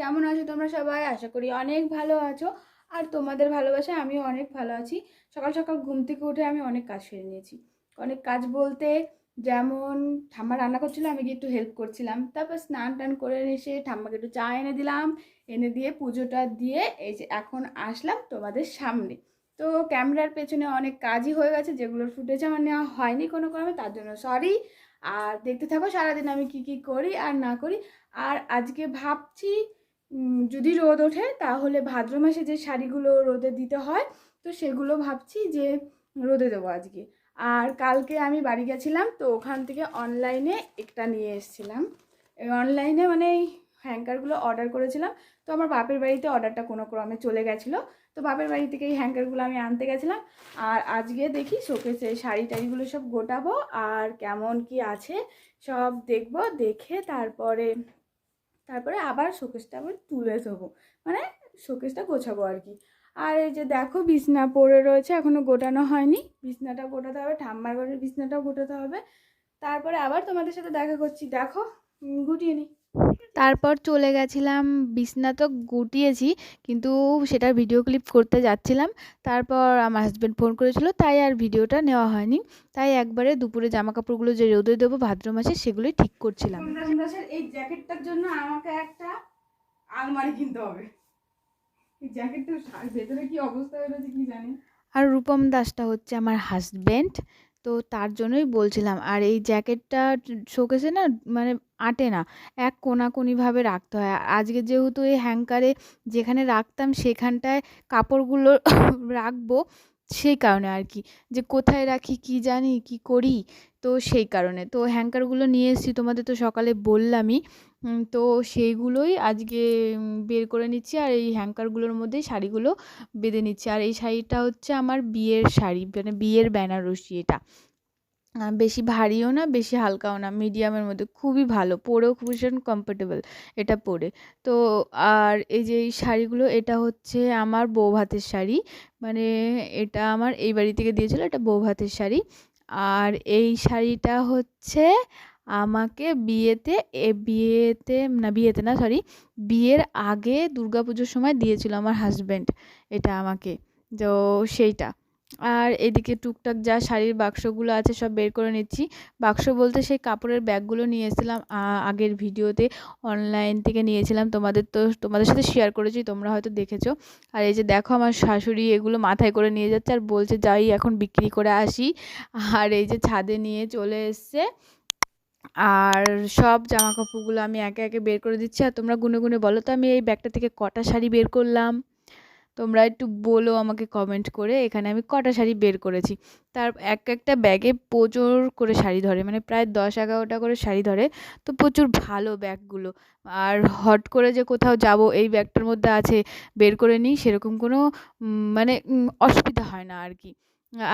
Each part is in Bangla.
কেমন আছো তোমরা সবাই? আশা করি অনেক ভালো আছো। আর তোমাদের ভালোবাসায় আমিও অনেক ভালো আছি। সকাল সকাল ঘুম থেকে উঠে আমি অনেক কাজ সেরে নিয়েছি। অনেক কাজ বলতে যেমন ঠাম্মা রান্না করছিল, আমি গিয়ে একটু হেল্প করছিলাম। তারপর স্নান টান করে এসে ঠাম্মাকে একটু চা এনে দিলাম। এনে দিয়ে পুজোটা দিয়ে এই যে এখন আসলাম তোমাদের সামনে। তো ক্যামেরার পেছনে অনেক কাজই হয়ে গেছে, যেগুলোর ফুটেজ আমার নেওয়া হয়নি কোনো কারণে তার জন্য সরি আর দেখতে থাকো সারাদিন আমি কি কি করি আর না করি। আর আজকে ভাবছি যদি রোদ ওঠে, তাহলে ভাদ্র মাসে যে শাড়িগুলো রোদে দিতে হয়, তো সেগুলো ভাবছি যে রোদে দেবো আজকে। আর কালকে আমি বাড়ি গেছিলাম, তো ওখান থেকে অনলাইনে একটা নিয়ে এসেছিলাম। অনলাইনে মানে হ্যাঙ্কারগুলো অর্ডার করেছিলাম, তো আমার বাপের বাড়িতে অর্ডারটা কোনো ক্রমে চলে গেছিল। তো বাপের বাড়ি থেকে এই হ্যাঙ্কারগুলো আমি আনতে গেছিলাম। আর আজকে দেখি শোকেসে শাড়ি টাড়িগুলো সব গোটাবো, আর কেমন কি আছে, সব দেখব, দেখে তারপরে তারপরে আবার শোকেসটা আবার তুলে দেবো মানে শোকেসটা গোছাবো আর কি। আর এই যে দেখো বিছনা পড়ে রয়েছে, এখনও গোটানো হয়নি। বিছনাটা গোটাতে হবে, ঠাম্মার ঘরের বিছনাটাও গোটাতে হবে। তারপরে আবার তোমাদের সাথে দেখা করছি। দেখো গুটিয়ে নিই তারপর চলে গেছিলাম বিছনা তো গুটিয়েছি কিন্তু সেটার ভিডিও ক্লিপ করতে যাচ্ছিলাম। তারপর আমার হাজব্যান্ড ফোন করেছিল তাই আর ভিডিওটা নেওয়া হয়নি। তাই একবারে দুপুরে জামা কাপড়গুলো যে রোদে দেবো ভাদ্র মাসে সেগুলোই ঠিক করছিলাম। এই জ্যাকেটটার জন্য আমাকে একটা আলমারি কিনতে হবে। এই জ্যাকেটটার ভেতরে কি অবস্থা হয়ে রয়েছে কি জানি? আর রূপম দাসটা হচ্ছে আমার হাজব্যান্ড তো তার জন্যই বলছিলাম। আর এই জ্যাকেটটা শোকেসে না মানে আটে না, এক কোনাকুনিভাবে রাখতে হয়। আজকে যেহেতু এই হ্যাঙ্কারে যেখানে রাখতাম সেখানটায় কাপড়গুলো রাখব সেই কারণে আর কি যে কোথায় রাখি, কি জানি, কি করি, তো সেই কারণে। তো হ্যাঙ্কারগুলো নিয়ে এসেছি, তোমাদের তো সকালে বললামই। তো সেইগুলোই আজকে বের করে নিচ্ছি আর এই হ্যাঙ্কারগুলোর মধ্যে শাড়িগুলো বেঁধে নিচ্ছি। আর এই শাড়িটা হচ্ছে আমার বিয়ের শাড়ি মানে বিয়ের বেনারসি এটা। বেশি ভারীও না, বেশি হালকাও না মিডিয়ামের মধ্যে খুবই ভালো, পরেও ভীষণ কমফোর্টেবল এটা পরে। তো আর এই যে এই শাড়িগুলো, এটা হচ্ছে আমার বউ ভাতের শাড়ি মানে এটা আমার এই বাড়ি থেকে দিয়েছিল এটা বউ ভাতের শাড়ি। আর এই শাড়িটা হচ্ছে আমাকে বিয়েতে, এ বিয়েতে, না বিয়েতে না সরি বিয়ের আগে দুর্গাপুজোর সময় দিয়েছিল আমার হাজব্যান্ড এটা আমাকে, তো সেইটা। আর এদিকে টুকটাক যা শাড়ির বাক্সগুলো আছে সব বের করে নিচ্ছি। বাক্স বলতে সেই কাপড়ের ব্যাগগুলো নিয়ে এসেছিলাম আগের ভিডিওতে অনলাইন থেকে নিয়েছিলাম। তোমাদের তো, তোমাদের সাথে শেয়ার করেছি, তোমরা হয়তো দেখেছ। আর এই যে দেখো আমার শাশুড়ি এগুলো মাথায় করে নিয়ে যাচ্ছে আর বলছে, যাই এখন বিক্রি করে আসি। আর এই যে ছাদে নিয়ে চলে এসছে। আর সব জামা কাপড়গুলো আমি একে একে বের করে দিচ্ছি। আর তোমরা গুনে গুনে বলো তো, আমি এই ব্যাগটা থেকে কটা শাড়ি বের করলাম? তোমরা একটু বলো আমাকে কমেন্ট করে। এখানে আমি কটা শাড়ি বের করেছি। তার এক একটা ব্যাগে প্রচুর করে শাড়ি ধরে মানে প্রায় দশ এগারোটা করে শাড়ি ধরে। তো প্রচুর ভালো ব্যাগগুলো আর হট করে যে কোথাও যাব, এই ব্যাগটার মধ্যে আছে, বের করে নিই, সেরকম কোনো মানে অসুবিধা হয় না আর কি।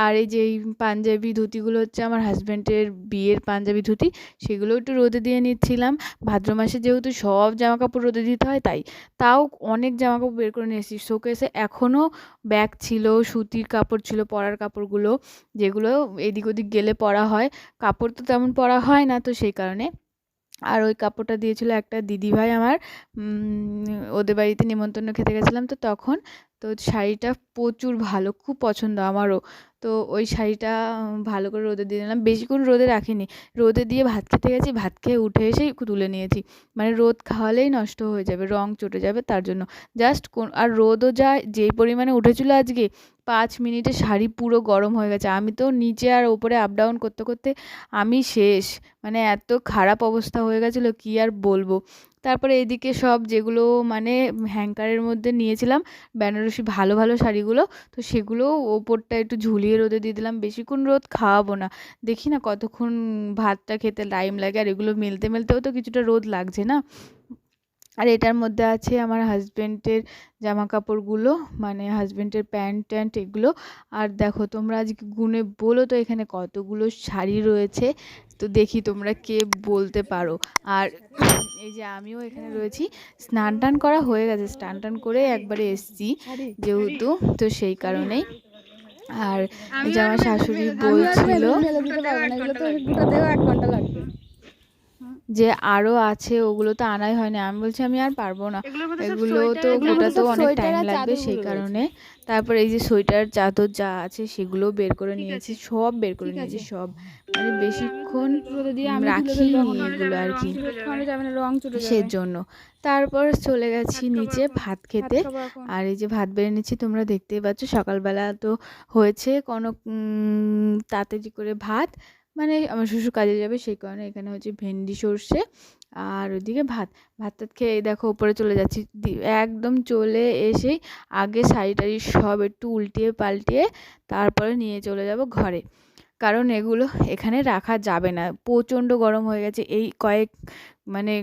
আর এই যে পাঞ্জাবি ধুতিগুলো হচ্ছে আমার হাজব্যান্ডের বিয়ের পাঞ্জাবি ধুতি, সেগুলো একটু রোদে দিয়ে নিচ্ছিলাম। ভাদ্র মাসে যেহেতু সব জামা কাপড় রোদে দিতে হয়, তাই তাও অনেক জামা কাপড় বের করে নিয়ে এসেছি শোকেসে এখনও ব্যাগ ছিল, সুতির কাপড় ছিল, পরার কাপড়গুলো, যেগুলো এদিক ওদিক গেলে পরা হয়। কাপড় তো তেমন পরা হয় না তো সেই কারণে। আর ওই কাপড়টা দিয়েছিল একটা দিদিভাই আমার ওদের বাড়িতে নিমন্ত্রণ খেতে গেছিলাম তো তখন। তো শাড়িটা প্রচুর ভালো, খুব পছন্দ আমারও। তো ওই শাড়িটা ভালো করে রোদে দিয়ে নিলাম বেশিক্ষণ রোদে রাখিনি। রোদে দিয়ে ভাত খেতে গেছি, ভাত খেয়ে উঠে এসেই তুলে নিয়েছি। মানে রোদ খাওয়ালেই নষ্ট হয়ে যাবে, রং চটে যাবে তার জন্য। জাস্ট কোন, আর রোদও যা যেই পরিমাণে উঠেছিল আজকে, পাঁচ মিনিটে শাড়ি পুরো গরম হয়ে গেছে। আমি তো নিচে আর ওপরে আপ ডাউন করতে করতে আমি শেষ। মানে এত খারাপ অবস্থা হয়ে গেছিল, কী আর বলব? তারপরে এদিকে সব যেগুলো মানে হ্যাঙ্কারের মধ্যে নিয়েছিলাম, বেনারসি ভালো ভালো শাড়িগুলো, তো সেগুলো ওপরটা একটু ঝুলিয়ে রোদে দিয়ে দিলাম। বেশিক্ষণ রোদ খাওয়াবো না। দেখি না কতক্ষণ ভাতটা খেতে টাইম লাগে। আর এগুলো মেলতে মেলতেও তো কিছুটা রোদ লাগছে না? আর এটার মধ্যে আছে আমার হাজব্যান্ডের জামা কাপড়গুলো মানে হাজব্যান্ডের প্যান্ট ট্যান্ট এগুলো। আর দেখো তোমরা আজকে গুনে বলো তো এখানে কতগুলো শাড়ি রয়েছে? তো দেখি তোমরা কে বলতে পারো। আর এই যে আমিও এখানে রয়েছি। স্নান টান করা হয়ে গেছে। স্নান টান করে একবারে এসছি যেহেতু তো সেই কারণেই। আর যে আমার শাশুড়ি বলছিল যে আরও আছে ওগুলো তো আনাই হয় না আমি বলছি আমি আর পারব না। এগুলো তো গোটা তো গোটাতেও অনেক টাইম লাগবে সেই কারণে। তারপর এই যে সোয়েটার চাদর যা আছে সেগুলো বের করে নিয়েছি সব বের করে নিয়েছি সব। মানে বেশিক্ষণ দেবো। এগুলো আর কি। সেজন্য। তারপর চলে গেছি নিচে ভাত খেতে। আর এই যে ভাত বেড়ে নিচ্ছি তোমরা দেখতেই পাচ্ছ সকালবেলা তো হয়েছে কোনো তাতে তাড়াতাড়ি করে ভাত। মানে আমার শ্বশুর কাজে যাবে সেই কারণে এখানে হচ্ছে ভেন্ডি, সর্ষে আর ওইদিকে ভাত। ভাত টাত খেয়ে দেখো উপরে চলে যাচ্ছি। একদম চলে এসেই আগে শাড়ি টাড়ি সব একটু উল্টিয়ে পাল্টিয়ে তারপরে নিয়ে চলে যাব ঘরে। কারণ এগুলো এখানে রাখা যাবে না। প্রচণ্ড গরম হয়ে গেছে। এই কয়েক মানে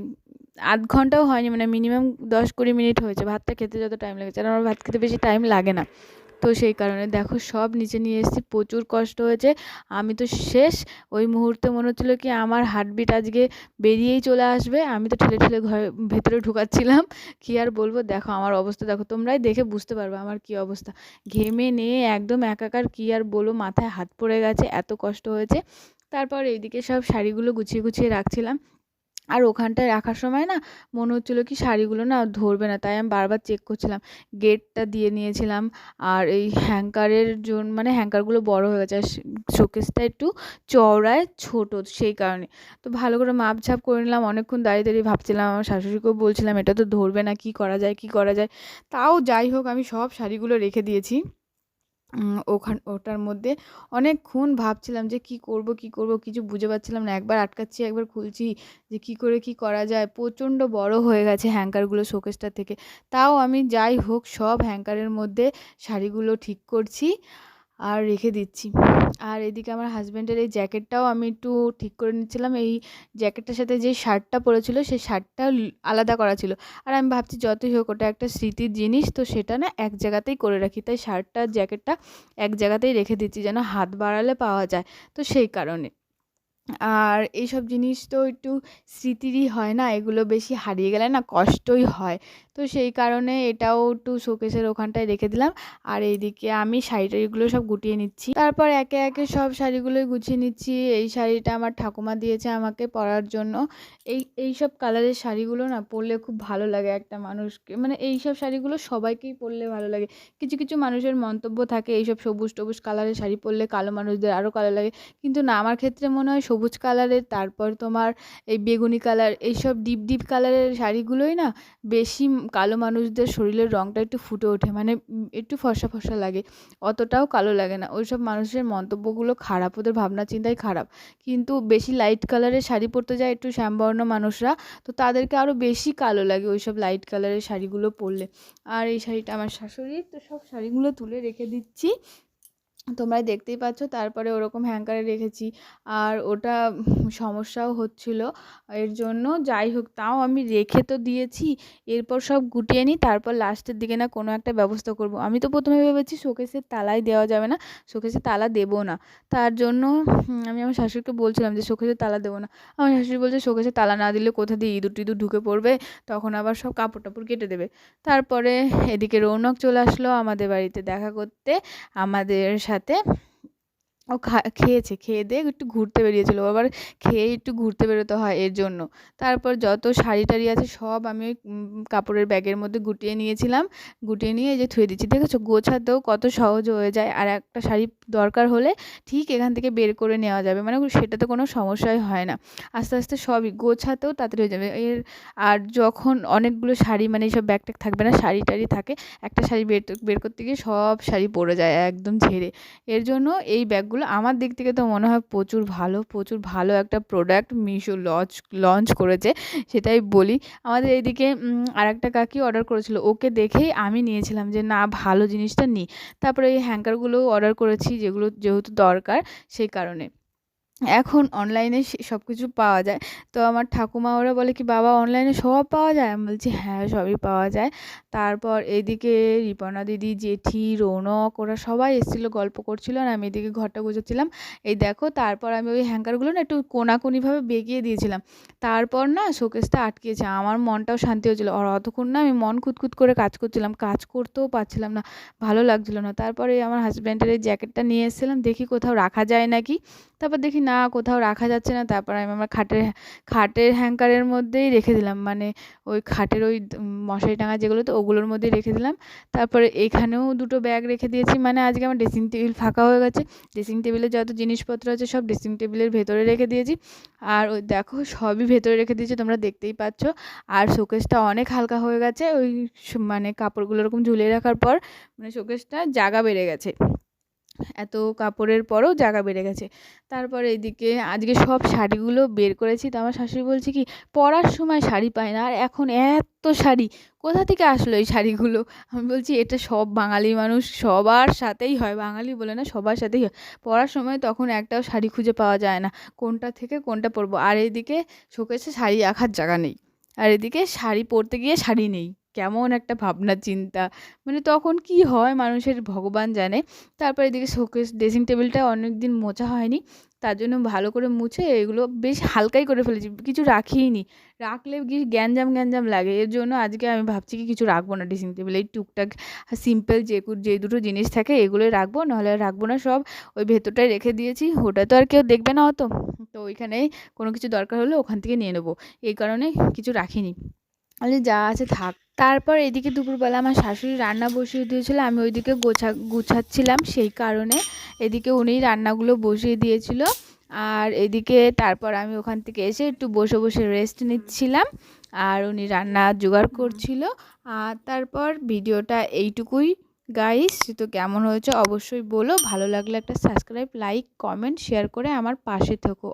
আধ ঘন্টাও হয়নি মানে মিনিমাম দশ কুড়ি মিনিট হয়েছে। ভাতটা খেতে যত টাইম লেগেছে। আর আমার ভাত খেতে বেশি টাইম লাগে না। তো সেই কারণে দেখো সব নিচে নিয়ে এসেছি, প্রচুর কষ্ট হয়েছে। আমি তো শেষ, ওই মুহূর্তে মনে হচ্ছিল কি আমার হার্টবিট আজকে বেরিয়েই চলে আসবে। আমি তো ঠেলে ঠেলে ঘরে, ভেতরে ঢুকাচ্ছিলাম। কি আর বলব? দেখো আমার অবস্থা, দেখো তোমরাই দেখে বুঝতে পারবে আমার কি অবস্থা। ঘেমে নিয়ে একদম একাকার, কি আর বলো মাথায় হাত পড়ে গেছে, এত কষ্ট হয়েছে। তারপর এইদিকে সব শাড়িগুলো গুছিয়ে গুছিয়ে রাখছিলাম। আর ওখানটায় রাখার সময় না মনে হচ্ছিল কি শাড়িগুলো না ধরবে না, তাই আমি বারবার চেক করছিলাম। গেটটা দিয়ে নিয়েছিলাম আর এই হ্যাঙ্কারের জন্য মানে হ্যাঙ্কারগুলো বড় হয়ে গেছে আর শোকেসটা একটু চওড়ায় ছোট সেই কারণে। তো ভালো করে মাপঝাপ করে নিলাম, অনেকক্ষণ দাঁড়িয়ে দাঁড়িয়ে ভাবছিলাম, আমার শাশুড়িকেও বলছিলাম, এটা তো ধরবে না, কি করা যায়, কি করা যায়? তাও যাই হোক, আমি সব শাড়িগুলো রেখে দিয়েছি। ওখান, ওটার মধ্যে অনেকক্ষণ ভাবছিলাম যে কি করব কি করব, কিছু বুঝে পাচ্ছিলাম না। একবার আটকাচ্ছি, একবার খুলছি যে কি করে, কি করা যায়। প্রচণ্ড বড় হয়ে গেছে হ্যাঙ্কারগুলো শোকেসটা থেকে। তাও আমি যাই হোক, সব হ্যাঙ্কারের মধ্যে শাড়িগুলো ঠিক করছি। আর রেখে দিচ্ছি। আর এদিকে আমার হাজব্যান্ডের এই জ্যাকেটটাও আমি একটু ঠিক করে নিচ্ছিলাম। এই জ্যাকেটটার সাথে যে শার্টটা পরেছিল, সেই শার্টটা আলাদা করা ছিল। আর আমি ভাবছি যতই হোক, ওটা একটা স্মৃতির জিনিস, তো সেটা না এক জায়গাতেই করে রাখি। তাই শার্টটা জ্যাকেটটা এক জায়গাতেই রেখে দিচ্ছি, যেন হাত বাড়ালে পাওয়া যায়। তো সেই কারণে। আর এইসব জিনিস তো একটু স্মৃতিরই হয় না, এগুলো বেশি হারিয়ে গেলে না কষ্টই হয়। তো সেই কারণে এটাও একটু শোকেসের ওখানটায় রেখে দিলাম। আর এইদিকে আমি শাড়ি টাড়িগুলো সব গুটিয়ে নিচ্ছি। তারপর একে একে সব শাড়িগুলোই গুছিয়ে নিচ্ছি। এই শাড়িটা আমার ঠাকুমা দিয়েছে আমাকে পরার জন্য। এই এই সব কালারের শাড়িগুলো না পরলে খুব ভালো লাগে একটা মানুষকে। মানে এই সব শাড়িগুলো সবাইকেই পরলে ভালো লাগে। কিছু কিছু মানুষের মন্তব্য থাকে, এইসব সবুজ টবুজ কালারের শাড়ি পরলে কালো মানুষদের আরও কালো লাগে। কিন্তু না, আমার ক্ষেত্রে মনে হয় সবুজ কালারের, তারপর তোমার এই বেগুনি কালার, এইসব ডিপ ডিপ কালারের শাড়িগুলোই না বেশি কালো মানুষদের শরীরের রঙটা একটু ফুটে ওঠে মানে একটু ফর্সা ফর্সা লাগে, অতটাও কালো লাগে না। ওইসব মানুষের মন্তব্যগুলো খারাপ, ওদের ভাবনা চিন্তাই খারাপ। কিন্তু বেশি লাইট কালারের শাড়ি পরতে যায় একটু শ্যামবর্ণ মানুষরা, তো তাদেরকে আরও বেশি কালো লাগে ওইসব লাইট কালারের শাড়িগুলো পরলে। আর এই শাড়িটা আমার শাশুড়ির, তো সব শাড়িগুলো তুলে রেখে দিচ্ছি। তোমরা দেখতেই পাচ্ছ। তারপরে ওরকম হ্যাঙ্কারে রেখেছি। আর ওটা সমস্যাও হচ্ছিল। এর জন্য যাই হোক, তাও আমি রেখে তো দিয়েছি। এরপর সব গুটিয়ে নিই। তারপর লাস্টের দিকে না কোনো একটা ব্যবস্থা করব। আমি তো প্রথমে ভেবেছি শোকেসের তালাই দেওয়া যাবে না। শোকেসের তালা দেবো না। তার জন্য আমি আমার শাশুড়িকে বলছিলাম যে শোকেসের তালা দেবো না। আমার শাশুড়ি বলছে শোকেসের তালা না দিলে কোথা দিয়ে ইঁদুর টিঁদুর ঢুকে পড়বে? তখন আবার সব কাপড় টাপড় কেটে দেবে। তারপরে এদিকে রৌনক চলে আসলো আমাদের বাড়িতে দেখা করতে। আমাদের সাথে ಮತ್ತು ও খেয়েছে, খেয়ে দিয়ে একটু ঘুরতে বেরিয়েছিল। আবার খেয়ে একটু ঘুরতে বেরোতে হয় এর জন্য। তারপর যত শাড়ি টাড়ি আছে সব আমি ওই কাপড়ের ব্যাগের মধ্যে গুটিয়ে নিয়েছিলাম। গুটিয়ে নিয়ে এই যে থুয়ে দিচ্ছি। দেখেছ? গোছাতেও কত সহজ হয়ে যায়। আর একটা শাড়ি দরকার হলে ঠিক এখান থেকে বের করে নেওয়া যাবে। মানে সেটাতে কোনো সমস্যাই হয় না। আস্তে আস্তে সবই গোছাতেও তাড়াতাড়ি হয়ে যাবে। এর, আর যখন অনেকগুলো শাড়ি মানে এইসব ব্যাগ ট্যাগ থাকবে না, শাড়ি টাড়ি থাকে, একটা শাড়ি বের বের করতে গিয়ে সব শাড়ি পড়ে যায়, একদম ঝেড়ে। এর জন্য এই ব্যাগগুলো আমার দিক থেকে তো মনে হয় প্রচুর ভালো প্রচুর ভালো একটা প্রোডাক্ট মিশো লঞ্চ লঞ্চ করেছে, সেটাই বলি। আমাদের এইদিকে আর একটা কাকি অর্ডার করেছিল। ওকে দেখেই আমি নিয়েছিলাম যে, না, ভালো জিনিসটা নিই তারপরে এই হ্যাঙ্কারগুলো অর্ডার করেছি, যেগুলো যেহেতু দরকার, সেই কারণে। এখন অনলাইনে সব কিছু পাওয়া যায়। তো আমার ঠাকুমা ওরা বলে কি, বাবা অনলাইনে সব পাওয়া যায়? আমি বলছি হ্যাঁ সবই পাওয়া যায়। তারপর এদিকে রিপনা দিদি, জেঠি, রৌনক, ওরা সবাই এসেছিল, গল্প করছিল আর আমি এদিকে ঘরটা গুছোচ্ছিলাম। এই দেখো, তারপর আমি ওই হ্যাঙ্কারগুলো না একটু কোনাকুনিভাবে বেঁকিয়ে দিয়েছিলাম। তারপর না শোকেসটা আটকেছে, আমার মনটাও শান্তি হচ্ছিল। আর অতক্ষণ না আমি মন খুঁতখুত করে কাজ করছিলাম, কাজ করতেও পারছিলাম না, ভালো লাগছিল না। তারপরে আমার হাজব্যান্ডের এই জ্যাকেটটা নিয়ে এসেছিলাম, দেখি কোথাও রাখা যায় নাকি। তারপর দেখি না কোথাও রাখা যাচ্ছে না, তারপর আমি আমার খাটের খাটের হ্যাঙ্কারের মধ্যেই রেখে দিলাম। মানে ওই খাটের ওই মশারি টাঙা যেগুলো তো ওগুলোর মধ্যেই রেখে দিলাম। তারপরে এখানেও দুটো ব্যাগ রেখে দিয়েছি। মানে আজকে আমার ড্রেসিং টেবিল ফাঁকা হয়ে গেছে। ড্রেসিং টেবিলে যত জিনিসপত্র আছে, সব ড্রেসিং টেবিলের ভেতরে রেখে দিয়েছি। আর ওই দেখো, সবই ভেতরে রেখে দিয়েছি, তোমরা দেখতেই পাচ্ছ। আর শোকেসটা অনেক হালকা হয়ে গেছে। ওই মানে কাপড়গুলো এরকম ঝুলিয়ে রাখার পর মানে শোকেসটা জায়গা বেড়ে গেছে। এত কাপড়ের পরেও জায়গা বেড়ে গেছে। তারপর এদিকে আজকে সব শাড়িগুলো বের করেছি। তো আমার শাশুড়ি বলছে কি, পরার সময় শাড়ি পায় না। আর এখন এত শাড়ি, কোথা থেকে আসলো এই শাড়িগুলো? আমি বলছি, এটা সব বাঙালি মানুষ, সবার সাথেই হয়। বাঙালি বলে না, সবার সাথেই হয়। পরার সময় তখন একটাও শাড়ি খুঁজে পাওয়া যায় না। কোনটা থেকে কোনটা পরবো? আর এদিকে শোকেসে শাড়ি রাখার জায়গা নেই। আর এদিকে শাড়ি পরতে গিয়ে শাড়ি নেই। কেমন একটা ভাবনা, চিন্তা। মানে তখন কি হয়, মানুষের ভগবান জানে। তারপর এদিকে শোকেস ড্রেসিং টেবিলটা অনেক দিন মোছা হয়নি। তার জন্য ভালো করে মুছে এগুলো বেশ হালকাই করে ফেলেছি। কিছু রাখিই নি রাখলে কি গ্যাঞ্জাম গ্যাঞ্জাম লাগে। এর জন্য আজকে আমি ভাবছি কি কিছু রাখব না ড্রেসিং টেবিলে। এই টুকটাক সিম্পল যে যে দুটো জিনিস থাকে এগুলোই রাখব, নাহলে রাখব না। সব ওই ভেতরটায় রেখে দিয়েছি। ওটা তো আর কেউ দেখবে না অত। তো ওইখানেই কোনো কিছু দরকার হলে ওখান থেকে নিয়ে নেব। এই কারণে কিছু রাখিনি। যা আছে থাক। তারপর এদিকে দুপুরবেলা আমার শাশুড়ি রান্না বসিয়ে দিয়েছিল, আমি ওইদিকে গোছা, গুছাচ্ছিলাম সেই কারণে। এদিকে উনি রান্নাগুলো বসিয়ে দিয়েছিল। আর এদিকে তারপর আমি ওখান থেকে এসে একটু বসে বসে রেস্ট নিচ্ছিলাম। আর উনি রান্না জোগাড় করছিল। আর তারপর ভিডিওটা এইটুকুই। গাইস তো কেমন হয়েছে অবশ্যই বলো। ভালো লাগলে একটা সাবস্ক্রাইব লাইক কমেন্ট শেয়ার করে আমার পাশে থেকো।